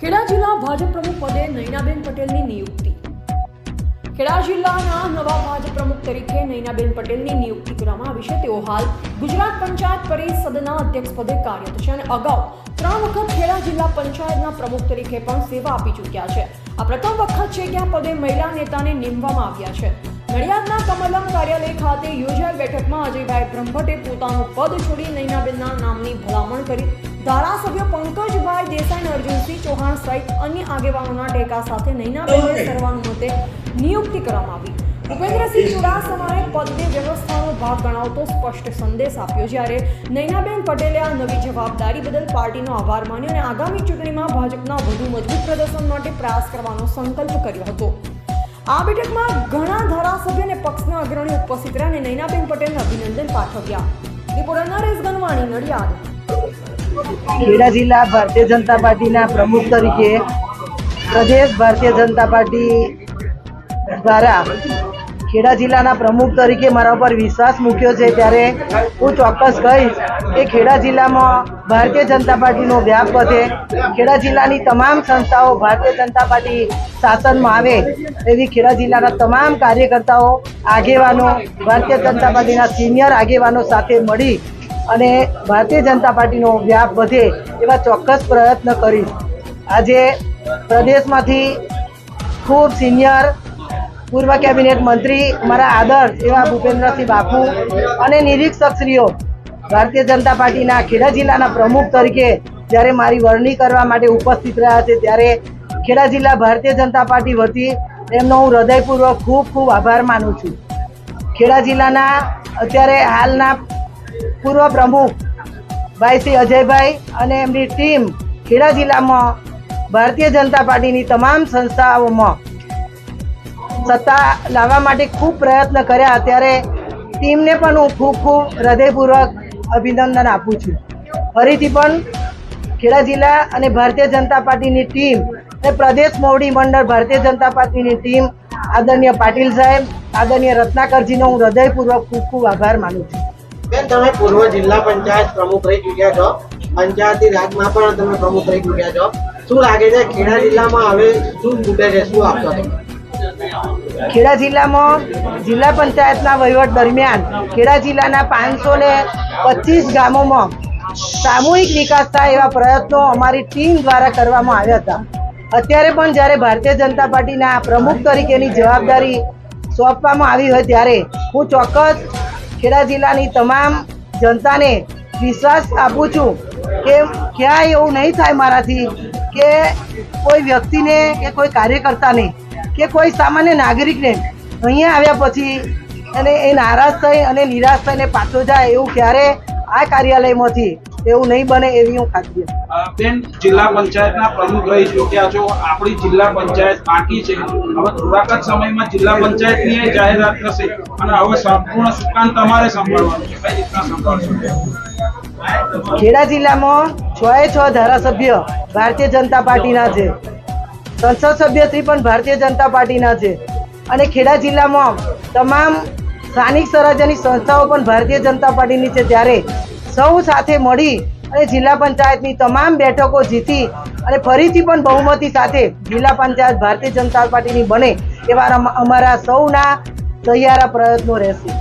ખેડા જિલ્લા ભાજપ પ્રમુખ પદે નૈનાબેન પટેલની નિયુક્તિ. ખેડા જિલ્લાના નવા ભાજપ પ્રમુખ તરીકે નૈનાબેન પટેલની નિયુક્તિ કરવામાં આવી છે. તેઓ હાલ ગુજરાત પંચાયત પરિષદના અધ્યક્ષ પદે કાર્યરત છે અને અગાઉ ત્રણ વખત ખેડા જિલ્લા પંચાયતના પ્રમુખ તરીકે પણ સેવા આપી ચૂક્યા છે. આ પ્રથમ વખત છે આ પદે મહિલા નેતાને નીમવામાં આવ્યા છે. નડિયાદના કમલમ કાર્યાલય ખાતે યોજાયેલ બેઠકમાં અજયભાઈ બ્રહ્મભટ્ટે પોતાનું પદ છોડી નૈનાબેનના નામની ભલામણ કરી ધારાસભ્ય પંકજભાઈ દેસાઈ અર્જુનસિંહ ચૌહાણ સહિત અન્ય આગેવાનોના ટેકા સાથે નૈનાબેન નૈનાબેનને સર્વાનુમતે નિયુક્તિ કરવામાં આવી. ભૂપેન્દ્રસિંહ ચુડાસમાએ પદને વ્યવસ્થાનો ભાગ ગણાવતો સ્પષ્ટ સંદેશ આપ્યો. જ્યારે નૈનાબેન પટેલે આ નવી જવાબદારી બદલ પાર્ટીનો આભાર માન્યો અને આગામી ચૂંટણીમાં ભાજપના વધુ મજબૂત પ્રદર્શન માટે પ્રયાસ કરવાનો સંકલ્પ કર્યો હતો. આ બેઠકમાં ઘણા ધારાસભ્ય અને પક્ષના અગ્રણી ઉપસ્થિત રહ્યા અને નૈનાબેન પટેલને અભિનંદન પાઠવ્યા. રિપોર્ટર નરેશ ગનવાણી નડિયાદ. ખેડા જિલ્લા ભારતીય જનતા પાર્ટીના પ્રમુખ તરીકે પ્રદેશ ભારતીય જનતા પાર્ટી દ્વારા ખેડા જિલ્લાના પ્રમુખ તરીકે મારા ઉપર વિશ્વાસ મૂક્યો છે ત્યારે હું ચોક્કસ કહીશ કે ખેડા જિલ્લામાં ભારતીય જનતા પાર્ટીનો વ્યાપ વધે. ખેડા જિલ્લાની તમામ સંસ્થાઓ ભારતીય જનતા પાર્ટી શાસનમાં આવે એવી ખેડા જિલ્લાના તમામ કાર્યકર્તાઓ, આગેવાનો, ભારતીય જનતા પાર્ટીના સિનિયર આગેવાનો સાથે મળી અને ભારતીય જનતા પાર્ટીનો વ્યાપ વધે એવા ચોક્કસ પ્રયત્ન કરીશ. આજે પ્રદેશમાંથી ખૂબ સિનિયર પૂર્વ કેબિનેટ મંત્રી મારા આદર્શ એવા ભૂપેન્દ્રસિંહ બાપુ અને નિરીક્ષકશ્રીઓ, ભારતીય જનતા પાર્ટીના ખેડા જિલ્લાના પ્રમુખ તરીકે જ્યારે મારી વરણી કરવા માટે ઉપસ્થિત રહ્યા છે, ત્યારે ખેડા જિલ્લા ભારતીય જનતા પાર્ટી વતી એમનો હું હૃદયપૂર્વક ખૂબ ખૂબ આભાર માનું છું. ખેડા જિલ્લાના અત્યારે હાલના પૂર્વ પ્રમુખ ભાઈ શ્રી અજયભાઈ અને એમની ટીમ ખેડા જિલ્લામાં ભારતીય જનતા પાર્ટીની તમામ સંસ્થાઓમાં સત્તા લાવવા માટે ખૂબ પ્રયત્ન કર્યા. ત્યારે ટીમને પણ હું ખૂબ ખૂબ હૃદયપૂર્વક અભિનંદન આપું છું. ફરીથી પણ ખેડા જિલ્લા અને ભારતીય જનતા પાર્ટીની ટીમ અને પ્રદેશ મોવડી મંડળ ભારતીય જનતા પાર્ટીની ટીમ આદરણીય પાટીલ સાહેબ, આદરણીય રત્નાકરજીનો હું હૃદયપૂર્વક ખૂબ ખૂબ આભાર માનું છું. બેન, તમે પૂર્વ જિલ્લા પંચાયત પ્રમુખ રહી ચૂક્યા છો. પંચાયતી રાજમાં પણ તમે પ્રમુખ રહી ચૂક્યા છો. શું લાગે છે, ખેડા જિલ્લામાં હવે શું ખૂટે છે, શું આપશો તમે? ખેડા જિલ્લામાં જિલ્લા પંચાયતના વહીવટ દરમિયાન ખેડા જિલ્લાના પાંચસો ને પચીસ ગામોમાં સામૂહિક વિકાસ થાય એવા પ્રયત્નો અમારી ટીમ દ્વારા કરવામાં આવ્યા હતા. અત્યારે પણ જ્યારે ભારતીય જનતા પાર્ટીના પ્રમુખ તરીકેની જવાબદારી સોંપવામાં આવી હોય ત્યારે હું ચોક્કસ ખેડા જિલ્લાની તમામ જનતાને વિશ્વાસ આપું છું કે ક્યાંય એવું નહીં થાય મારાથી કે કોઈ વ્યક્તિને કે કોઈ કાર્યકર્તાને કે કોઈ સામાન્ય નાગરિકને અહીંયા આવ્યા પછી અને એ નારાજ થઈ અને નિરાશ થઈને પાછો જાય એવું ક્યારે આ કાર્યાલયમાંથી એવું નહીં બને એવી હું ખાતરી બેન જિલ્લા પંચાયતના પ્રમુખ રહી ચૂક્યા છો આપણી જિલ્લા પંચાયત બાકી છે હવે થોડાક જ સમયમાં જિલ્લા પંચાયતની જાહેરાત થશે અને હવે સંપૂર્ણ સુકાન તમારે સંભાળવાનું છે. કઈ રીતના સંભાળશો? ખેડા જિલ્લામાં છ એ છ ધારાસભ્ય ભારતીય જનતા પાર્ટીના છે. સંસદ સભ્યશ્રી પણ ભારતીય જનતા પાર્ટીના છે. અને ખેડા જિલ્લામાં તમામ સ્થાનિક સ્વરાજ્યની સંસ્થાઓ પણ ભારતીય જનતા પાર્ટીની છે. ત્યારે સૌ સાથે મળી અને જિલ્લા પંચાયતની તમામ બેઠકો જીતી અને ફરીથી પણ બહુમતી સાથે જિલ્લા પંચાયત ભારતીય જનતા પાર્ટીની બને એવા અમારા સૌના સહિયારા પ્રયત્નો રહેશે.